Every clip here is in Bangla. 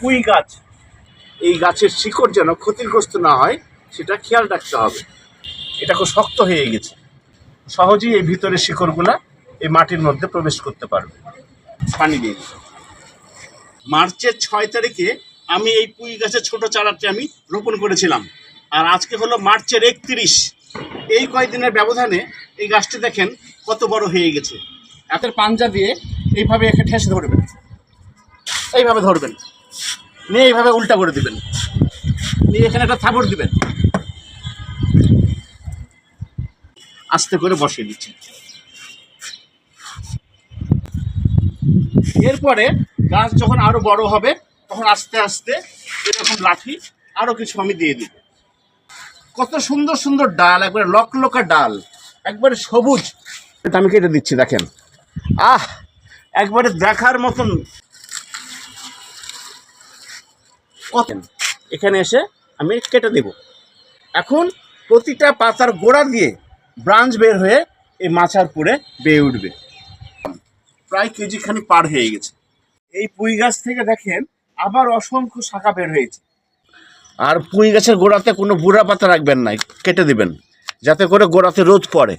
পুঁই গাছ। এই গাছের শিকড় যেন ক্ষতিগ্রস্ত না হয়, সেটা খেয়াল রাখতে হবে। এটা খুব শক্ত হয়ে গেছে। সহজেই এই ভিতরের শিকড়গুলা এই মাটির মধ্যে প্রবেশ করতে পারবে। পানি দিয়ে। মার্চের ছয় তারিখে আমি এই পুঁই গাছের ছোট চারাটি আমি রোপণ করেছিলাম। আর আজকে হলো মার্চের একত্রিশ। এই কয়েকদিনের ব্যবধানে এই গাছটি দেখেন কত বড় হয়ে গেছে। হাতের পাঞ্জা দিয়ে এইভাবে একে ঠেসে ধরবেন। এইভাবে ধরবেন। নিয়ে এইভাবে উল্টা করে দিবেন। নিয়ে এখানে একটা থাবড় দিবেন। আস্তে করে বসিয়ে দিচ্ছি এরপরে গাছ যখন আরও বড় হবে, তখন আস্তে আস্তে এরকম লাঠি আরও কিছু আমি দিয়ে দিব। কত সুন্দর সুন্দর ডাল, একবারে লকলকা ডাল, একবারে সবুজ। এটা আমি কেটে দিচ্ছি, দেখেন। আহ, একবারে দেখার মতন এখানে এসে আমি কেটে দেব। এখন প্রতিটা পাতার গোড়া দিয়ে ব্রাঞ্চ বের হয়ে এই মাছার পুরে বেয়ে উঠবে। প্রায় কেজি খানি পার হয়ে গেছে। এই পুঁই গাছ থেকে দেখেন আবার অসংখ্য শাখা বের হয়েছে। আর পুঁই গাছের গোড়াতে কোনো বুড়া পাতা রাখবেন না, কেটে দিবেন, যাতে করে গোড়াতে রোদ পড়ে।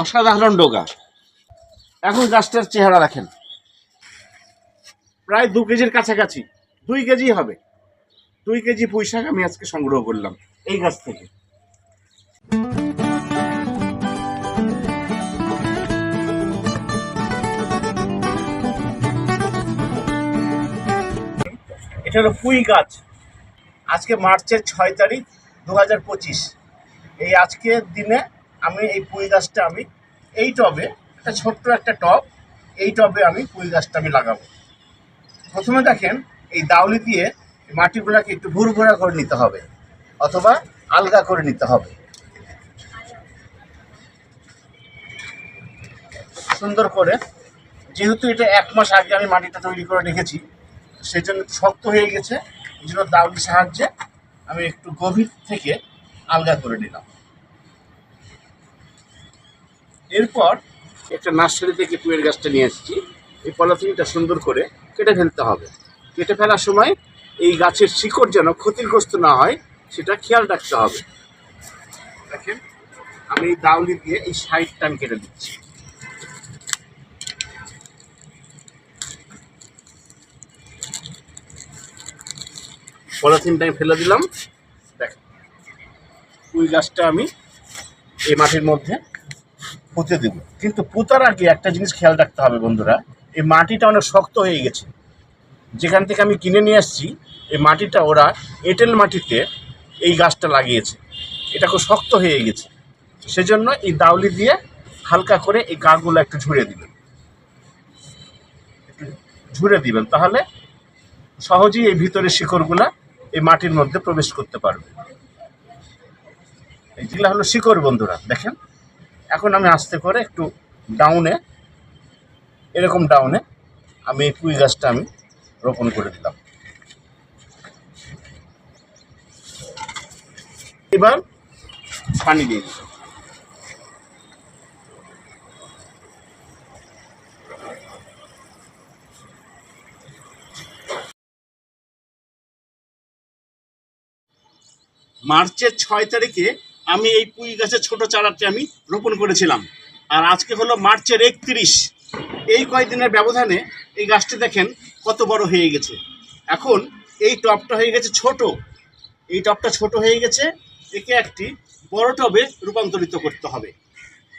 অসাধারণ ডোগা। এখন গাছটার চেহারা রাখেন প্রায় দু কেজির কাছাকাছি। দুই কেজি হবে। দুই কেজি পুঁই আমি আজকে সংগ্রহ করলাম এই গাছ থেকে। এটা হলো পুঁই গাছ। আজকে মার্চের ছয় তারিখ দু হাজার পঁচিশ। এই আজকের দিনে আমি এই পুঁই গাছটা আমি এই টবে, একটা ছোট্ট একটা টব, এই টবে আমি পুঁই গাছটা আমি লাগাবো। প্রথমে দেখেন, এই দাউলি দিয়ে মাটিগুলোকে একটু ভুরভুরা করে নিতে হবে, অথবা আলগা করে নিতে হবে। সুন্দর করে, যেহেতু এটা এক মাস আগে আমি মাটিটা তৈরি করে রেখেছি সেই জন্য শক্ত হয়ে গেছে, এই জন্য দাউলির সাহায্যে আমি একটু গভীর থেকে আলগা করে নিলাম। এরপর একটা নার্সারি থেকে পুয়ের গাছটা নিয়ে এসেছি। এই পলিথিনটা সুন্দর করে কেটে ফেলতে হবে। কেটে ফেলার সময় এই গাছের শিকড় যেন ক্ষতিগ্রস্ত না হয়, সেটা খেয়াল রাখতে হবে। দেখেন, আমি এই দাউলি দিয়ে এই সাইডটা আমি কেটে দিচ্ছি। পলিথিনটা আমি ফেলে দিলাম। দেখ ওই গাছটা আমি এই মাটির মধ্যে পুঁতে দেব। কিন্তু পুঁতার আগে একটা জিনিস খেয়াল রাখতে হবে বন্ধুরা এই মাটিটা অনেক শক্ত হয়ে গেছে। যেখান থেকে আমি কিনে নিয়ে আসছি, এই মাটিটা ওরা এঁটেল মাটিতে এই গাছটা লাগিয়েছে। এটা খুব শক্ত হয়ে গেছে। সেজন্য এই দাউলি দিয়ে হালকা করে এই গাগুলো একটু ঝুড়ে দিবেন। ঝুড়ে দিবেন, তাহলে সহজেই এই ভিতরের শিকড়গুলা এই মাটির মধ্যে প্রবেশ করতে পারবে। এইগুলো হলো শিকড় বন্ধুরা, দেখেন? এখন আমি আস্তে করে একটু ডাউনে এরকম ডাউনে আমি এই পুঁই গাছটা আমি রোপণ করে দিলাম। এবার পানি দিয়ে দিলাম। মার্চের ছয় তারিখে আমি এই পুঁই গাছের ছোট চারাটি আমি রোপণ করেছিলাম। আর আজকে হলো মার্চের একত্রিশ। এই কয়েকদিনের ব্যবধানে এই গাছটি দেখেন কত বড় হয়ে গেছে। এখন এই টবটা হয়ে গেছে ছোট। এই টবটা ছোট হয়ে গেছে, একে একটি বড় টবে রূপান্তরিত করতে হবে।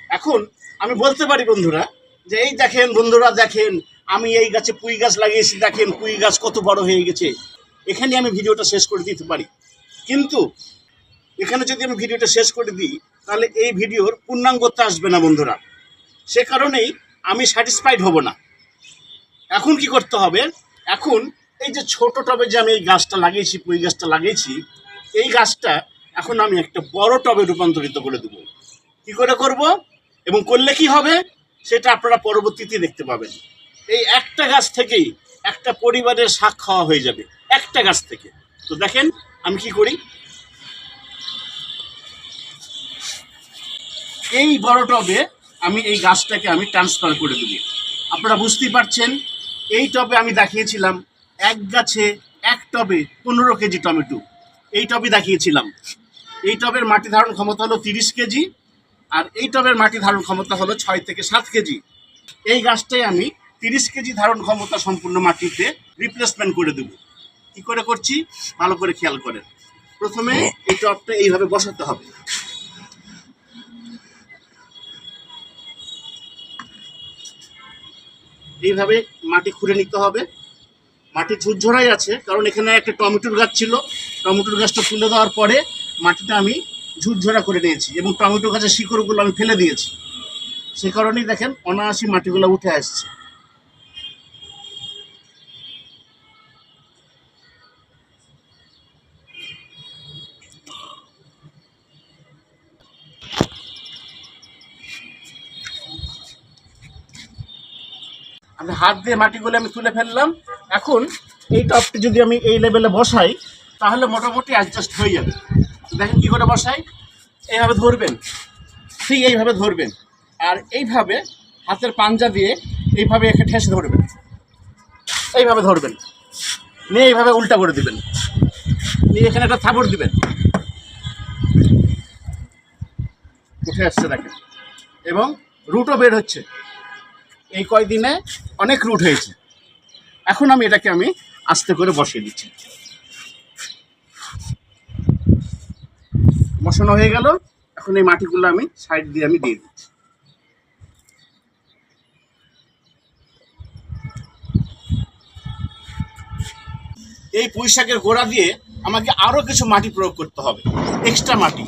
এখন আমি বলতে পারি বন্ধুরা যে এই দেখেন বন্ধুরা দেখেন, আমি এই গাছে পুঁই গাছ লাগিয়েছি, দেখেন পুঁই গাছ কত বড় হয়ে গেছে। এখানে আমি ভিডিওটা শেষ করে দিতে পারি। কিন্তু এখানে যদি আমি ভিডিওটা শেষ করে দিই, তাহলে এই ভিডিওর পূর্ণাঙ্গতা আসবে না বন্ধুরা। সে কারণেই আমি স্যাটিসফাইড হব না। এখন কি করতে হবে? এখন এই যে ছোট টবে যে আমি এই গাছটা লাগিয়েছি, পুঁই গাছটা লাগিয়েছি, এই গাছটা এখন আমি একটা বড় টবে রূপান্তরিত করে দেবো। কি করে করব? এবং করলে কি হবে? সেটা আপনারা পরবর্তীতে দেখতে পাবেন। এই একটা গাছ থেকেই একটা পরিবারের শাক খাওয়া হয়ে যাবে, একটা গাছ থেকে। তো দেখেন, আমি কি করি? এই বড় টবে আমি এই গাছটাকে আমি ট্রান্সফার করে দেবো। আপনারা বুঝতেই পারছেন, এই টবে আমি দেখিয়েছিলাম এক গাছে এক টবে পনেরো কেজি টমেটো। এই টবে দেখিয়েছিলাম। এই টবের মাটি ধারণ ক্ষমতা হলো তিরিশ কেজি আর এই টবের মাটি ধারণ ক্ষমতা হলো ছয় থেকে সাত কেজি। এই গাছটাই আমি তিরিশ কেজি ধারণ ক্ষমতা সম্পূর্ণ মাটিতে রিপ্লেসমেন্ট করে দেব। কি করে করছি? ভালো করে খেয়াল করেন। প্রথমে এই টবটা এইভাবে বসাতে হবে। এইভাবে মাটি খুঁড়ে নিতে হবে। মাটি ঝুরঝরাই আছে, কারণ এখানে একটা টমেটোর গাছ ছিল। টমেটোর গাছটা তুলে দেওয়ার পরে মাটিটা আমি ঝুরঝরা করে নিয়েছি এবং টমেটো গাছের শিকড়গুলো আমি ফেলে দিয়েছি। সে কারণেই দেখেন অনায়াসি মাটিগুলো উঠে আসছে। আমি হাত দিয়ে মাটিগুলো আমি তুলে ফেললাম। এখন এই টপটি যদি আমি এই লেভেলে বসাই, তাহলে মোটামুটি অ্যাডজাস্ট হয়ে যাবে। দেখেন কি করে বসাই? এইভাবে ধরবেন। ঠিক এইভাবে ধরবেন। আর এইভাবে হাতের পাঞ্জা দিয়ে এইভাবে একে ঠেসে ধরবেন। এইভাবে ধরবেন। নিয়ে এইভাবে উল্টা করে দিবেন। নিয়ে এখানে একটা থাপড় দিবেন। উঠে আসছে দেখেন। এবং রুটও বের হচ্ছে। এই কয়দিনে অনেক রুট হয়েছে। এখন আমি এটাকে আমি আস্তে করে বসিয়ে দিচ্ছি। বসানো হয়ে গেল। এখন এই মাটিগুলো আমি সাইড দিয়ে আমি দিয়ে দিচ্ছি। এই পুঁই শাকের গোড়া দিয়ে আমাকে আরও কিছু মাটি প্রয়োগ করতে হবে। এক্সট্রা মাটি।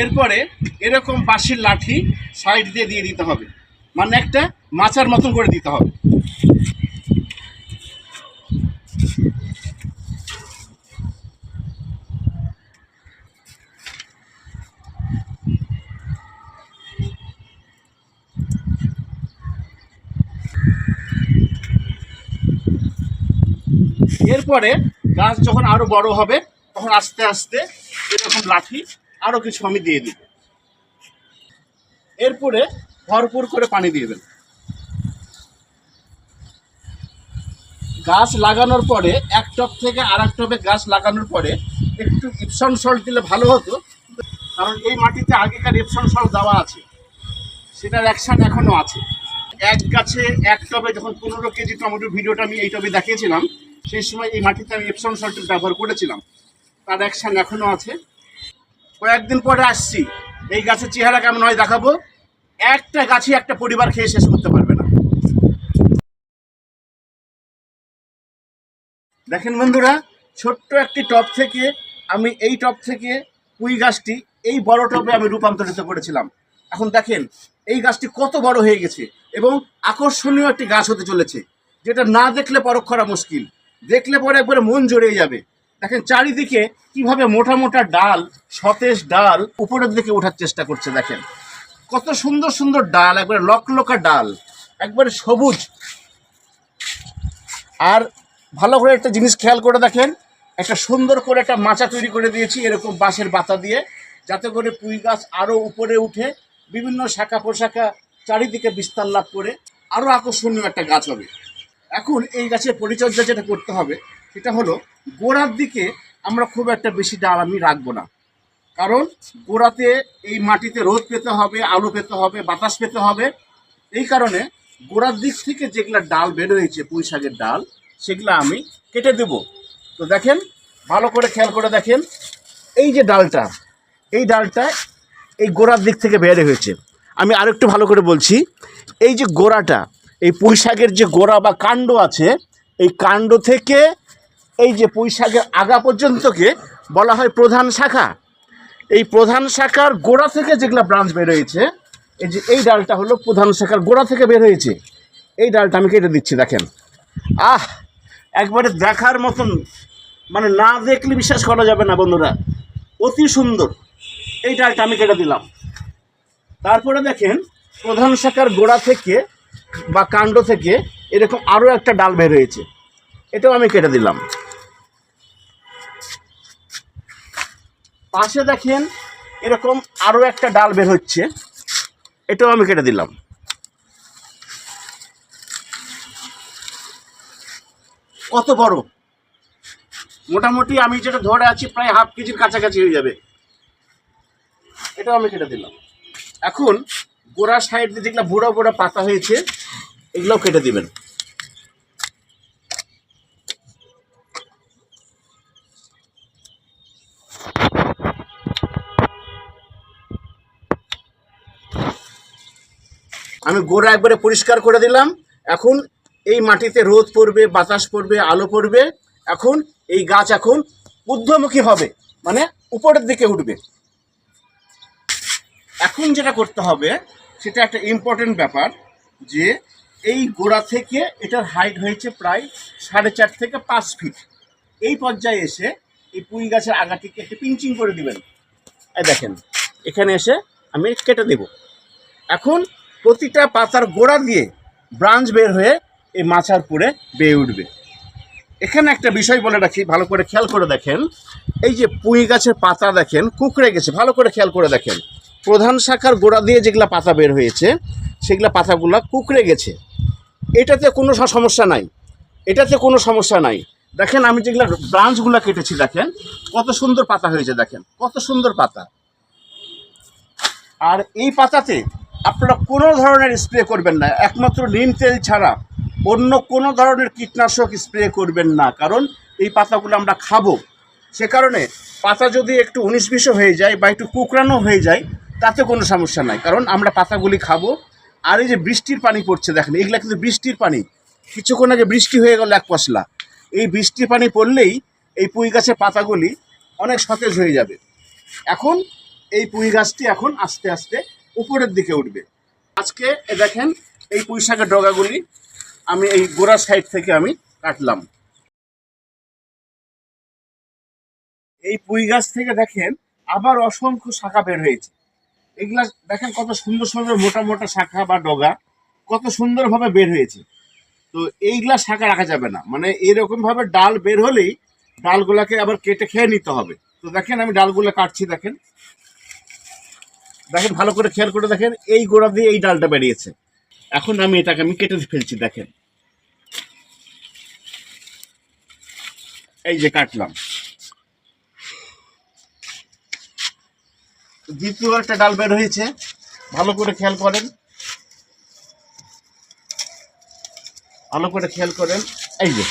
এরপরে এরকম বাঁশের লাঠি সাইড দিয়ে দিয়ে দিতে হবে। মানে একটা মাচার মতন করে দিতে হবে। এরপরে গাছ যখন আরও বড় হবে, তখন আস্তে আস্তে এরকম লাঠি আরও কিছু আমি দিয়ে দিব। এরপরে ভরপুর করে পানি দিয়ে দেবেন গাছ লাগানোর পরে, এক টপ থেকে আর এক টপে গাছ লাগানোর পরে একটু ইপসন সল্ট দিলে ভালো হতো, কারণ এই মাটিতে আগেকার ইপসন সল্ট দেওয়া আছে। সেটার অ্যাকশন এখনও আছে। এক গাছে এক টবে যখন পনেরো কেজি টমেটো ভিডিওটা আমি এই টবে দেখিয়েছিলাম, সেই সময় এই মাটিতে আমি এপসন সল্টের ব্যবহার করেছিলাম। তার অ্যাকশন এখনও আছে। কয়েকদিন পরে আসছি। এই গাছের চেহারা কেমন হয় দেখাবো। একটা গাছই একটা পরিবার খেয়ে শেষ করতে পারবে না। দেখেন বন্ধুরা, ছোট্ট একটি টপ থেকে আমি এই টপ থেকে পুঁই গাছটি, এই বড় টবে আমি রূপান্তরিত করেছিলাম। এখন দেখেন, এই গাছটি কত বড় হয়ে গেছে এবং আকর্ষণীয় একটি গাছ হতে চলেছে, যেটা না দেখলে পরখ করা মুশকিল। দেখলে পরে একবারে মন জড়িয়ে যাবে। দেখেন চারিদিকে কীভাবে মোটা মোটা ডাল, সতেজ ডাল উপরের দিকে ওঠার চেষ্টা করছে, দেখেন। কত সুন্দর সুন্দর ডাল, একবারে লকলকা ডাল, একবারে সবুজ। আর ভালো করে একটা জিনিস খেয়াল করে দেখেন, একটা সুন্দর করে একটা মাচা তৈরি করে দিয়েছি, এরকম বাঁশের বাতা দিয়ে, যাতে করে পুঁই গাছ আরও উপরে উঠে বিভিন্ন শাখা পোশাখা চারিদিকে বিস্তার লাভ করে আরও আকর্ষণীয় একটা গাছ হবে। এখন এই গাছের পরিচর্যা যেটা করতে হবে সেটা হলো, গোড়ার দিকে আমরা খুব একটা বেশি ডাল আমি রাখব না। কারণ গোড়াতে এই মাটিতে রোদ পেতে হবে, আলো পেতে হবে, বাতাস পেতে হবে। এই কারণে গোড়ার দিক থেকে যেগুলো ডাল বের হয়েছে পুঁই শাকের ডাল, সেগুলো আমি কেটে দেব। তো দেখেন, ভালো করে খেয়াল করে দেখেন, এই যে ডালটা, এই ডালটা এই গোড়ার দিক থেকে বের হয়েছে। আমি আরেকটু ভালো করে বলছি, এই যে গোড়াটা, এই পুঁই শাকের যে গোড়া বা কাণ্ড আছে, এই কাণ্ড থেকে এই যে পুঁই আগা পর্যন্তকে বলা হয় প্রধান শাখা। এই প্রধান শাখার গোড়া থেকে যেগুলো ব্রাঞ্চ বের হয়েছে, এই যে এই ডালটা হলো প্রধান শাখার গোড়া থেকে বের হয়েছে। এই ডালটা আমি কেটে দিচ্ছি, দেখেন। আহ, একবারে দেখার মতন মানে না দেখলে বিশ্বাস করা যাবে না বন্ধুরা। অতি সুন্দর। এই ডালটা আমি কেটে দিলাম। তারপরে দেখেন, প্রধান শাখার গোড়া থেকে বা কাণ্ড থেকে এরকম আরও একটা ডাল বের হয়েছে। এটাও আমি কেটে দিলাম। পাশে দেখেন এরকম আরও একটা ডাল বের হচ্ছে। এটাও আমি কেটে দিলাম। কত বড়? মোটামুটি আমি যেটা ধরে আছি প্রায় হাফ কেজির কাছাকাছি হয়ে যাবে। এটাও আমি কেটে দিলাম। এখন গোড়া সাইড দিয়ে যেগুলো বুড়ো বুড়ো পাতা হয়েছে, এগুলোও কেটে দিবেন। আমি গোড়া একবারে পরিষ্কার করে দিলাম। এখন এই মাটিতে রোদ পড়বে, বাতাস পড়বে, আলো পড়বে। এখন এই গাছ এখন ঊর্ধ্বমুখী হবে মানে উপরের দিকে উঠবে। এখন যেটা করতে হবে, সেটা একটা ইম্পর্টেন্ট ব্যাপার যে এই গোড়া থেকে এটার হাইট হয়েছে প্রায় সাড়ে চার থেকে পাঁচ ফিট এই পর্যায়ে এসে এই পুঁই গাছের আগাটিকে একটু পিঞ্চিং করে দিবেন। দেখেন, এখানে এসে আমি কেটে দেব। এখন প্রতিটা পাতার গোড়া দিয়ে ব্রাঞ্চ বের হয়ে এই মাছার পুরে বেয়ে উঠবে। এখানে একটা বিষয় বলে রাখি, ভালো করে খেয়াল করে দেখেন। এই যে পুঁই গাছের পাতা দেখেন, কুকড়ে গেছে, ভালো করে খেয়াল করে দেখেন। প্রধান শাখার গোড়া দিয়ে যেগুলো পাতা বের হয়েছে, সেগুলো পাতাগুলো কুকড়ে গেছে। এটাতে কোনো সমস্যা নাই। এটাতে কোনো সমস্যা নাই। দেখেন আমি যেগুলা ব্রাঞ্চগুলো কেটেছি, দেখেন, কত সুন্দর পাতা হয়েছে, দেখেন, কত সুন্দর পাতা। আর এই পাতাতে আপনারা কোনো ধরনের স্প্রে করবেন না। একমাত্র নিম তেল ছাড়া অন্য কোনো ধরনের কীটনাশক স্প্রে করবেন না। কারণ এই পাতাগুলো আমরা খাব। সে কারণে পাতা যদি একটু উনিশ বিশও হয়ে যায় বা একটু কুকরানো হয়ে যায়, তাতে কোনো সমস্যা নাই। কারণ আমরা পাতাগুলি খাব। আর এই যে বৃষ্টির পানি পড়ছে দেখেন, এগুলা কিন্তু বৃষ্টির পানি। কিছুক্ষণ আগে বৃষ্টি হয়ে গেল এক পশলা। এই বৃষ্টির পানি পড়লেই এই পুঁই গাছের পাতাগুলি অনেক সতেজ হয়ে যাবে। এখন এই পুঁই গাছটি এখন আস্তে আস্তে উপরের দিকে উঠবে। আজকে দেখেন, এই পুঁই শাকের ডগাগুলি আমি এই গোড়া সাইড থেকে আমি কাটলাম। এই পুঁই গাছ থেকে দেখেন আবার অসংখ্য শাখা বের হয়েছে। এগুলা দেখেন কত সুন্দর সুন্দর মোটা মোটা শাখা বা ডগা, কত সুন্দরভাবে বের হয়েছে। তো এইগুলা শাখা রাখা যাবে না। মানে এরকম ভাবে ডাল বের হলেই ডালগুলাকে আবার কেটে খেয়ে নিতে হবে। তো দেখেন আমি ডালগুলো কাটছি, দেখেন। দেখেন, ভালো করে খেয়াল করে দেখেন, এই গোড়া দিয়ে এই ডালটা বেরিয়েছে। এখন আমি এটাকে, আমি কেটে ফেলছি, দেখেন। এই যে কাটলাম। দ্বিতীয় একটা ডাল বের হয়েছে, ভালো করে খেয়াল করেন। ভালো করে খেয়াল করেন, এই যে।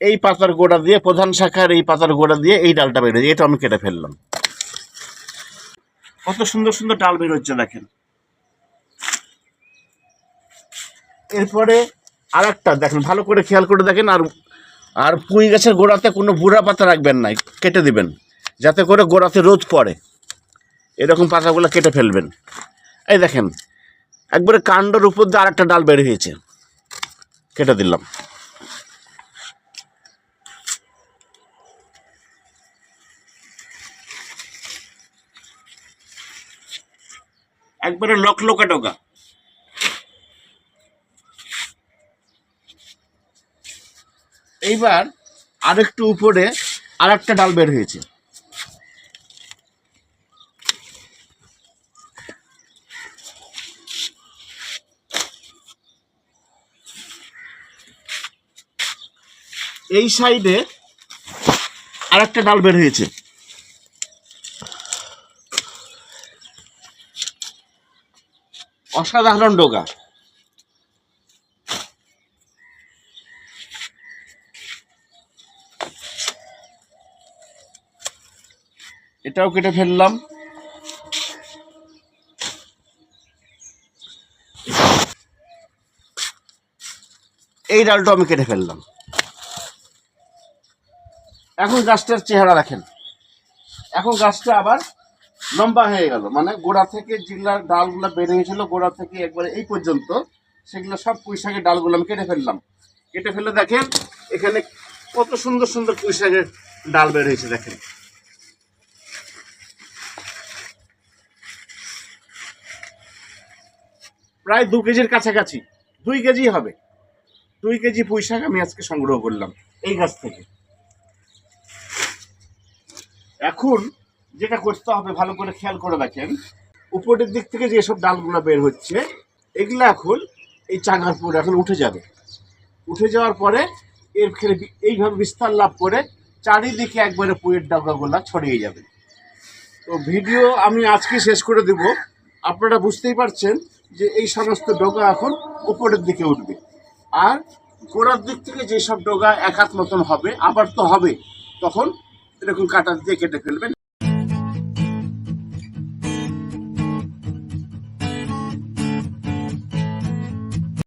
এই পাতার গোড়া দিয়ে, প্রধান শাখার এই পাতার গোড়া দিয়ে এই ডালটা বের হয়েছে, এটা আমি কেটে ফেললাম। কত সুন্দর সুন্দর ডাল বের হচ্ছে দেখেন। এরপরে আর একটা দেখেন, ভালো করে খেয়াল করে দেখেন, আর আর পুঁই গাছের গোড়াতে কোনো বুড়া পাতা রাখবেন না কেটে দিবেন, যাতে করে গোড়াতে রোদ পড়ে। এরকম পাতাগুলো কেটে ফেলবেন। এই দেখেন, একবারে কাণ্ডর উপর দিয়ে আর একটা ডাল বের হয়েছে। কেটে দিলাম। একবারে লক লোকা টোকা এইবার আরেকটু উপরে আর একটা ডাল বের হয়েছে। এই সাইডে আর একটা ডাল বের হয়েছে। অসাধারণ ডোগা। এটাও কেটে ফেললাম। এই ডালটা আমি কেটে ফেললাম। এখন গাছটার চেহারা রাখেন এখন গাছটা আবার লম্বা হয়ে গেল। মানে গোড়া থেকে যেগুলা ডালগুলো বের হয়েছিল গোড়া থেকে একবারে এই পর্যন্ত। সেগুলো সব পুঁই শাকের ডালগুলো আমি কেটে ফেললাম। কেটে ফেলে দেখেন, এখানে কত সুন্দর সুন্দর পুঁই শাকের ডাল বের হয়েছে দেখেন। প্রায় দু কেজির কাছাকাছি, দুই কেজি হবে। দুই কেজি পুঁই শাক আমি আজকে সংগ্রহ করলাম এই গাছ থেকে। এখন যেটা করতে হবে, ভালো করে খেয়াল করে দেখেন। উপরের দিক থেকে যেসব ডালগুলো বের হচ্ছে, এগুলো এখন এই চাঙার পরে এখন উঠে যাবে। উঠে যাওয়ার পরে এর এইভাবে বিস্তার লাভ করে চারিদিকে একবারে পুয়ের ডাকাগুলা ছড়িয়ে যাবে। তো ভিডিও আমি আজকে শেষ করে দেব। আপনারা বুঝতেই পারছেন যে এই সমস্ত ডগা এখন উপরের দিকে উঠবে। আর গোড়ার দিক থেকে যেসব ডগা এক হাত মতন হবে, আবার তো হবে, তখন এরকম কাটা দিয়ে কেটে ফেলবেন।